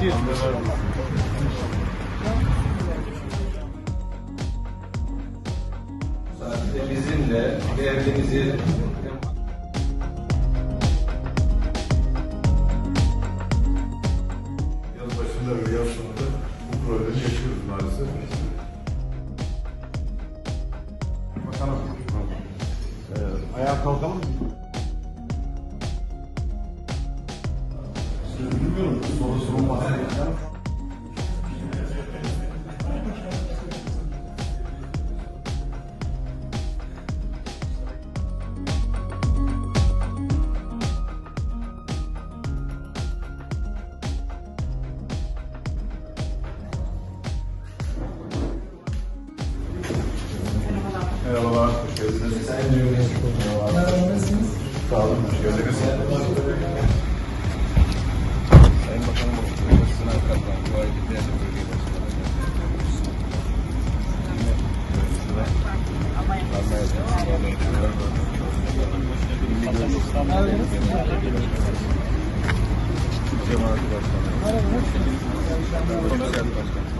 Bekliyor. Sadece bizimle Yaz başında ve yaz sonunda bu problemi yaşıyoruz maalesef. Bakanım. Ee, ayağa kalkalım mı? Bilmiyorum. Soru sorulmaz. Merhabalar, hoş geldiniz. Merhaba. Sağ olun, hoş geldiniz. Sayın Bakanım, Başkanı Akar'dan bu ay değerli bölge başkanı Cemaat Başkanı. Komiser Başkanı.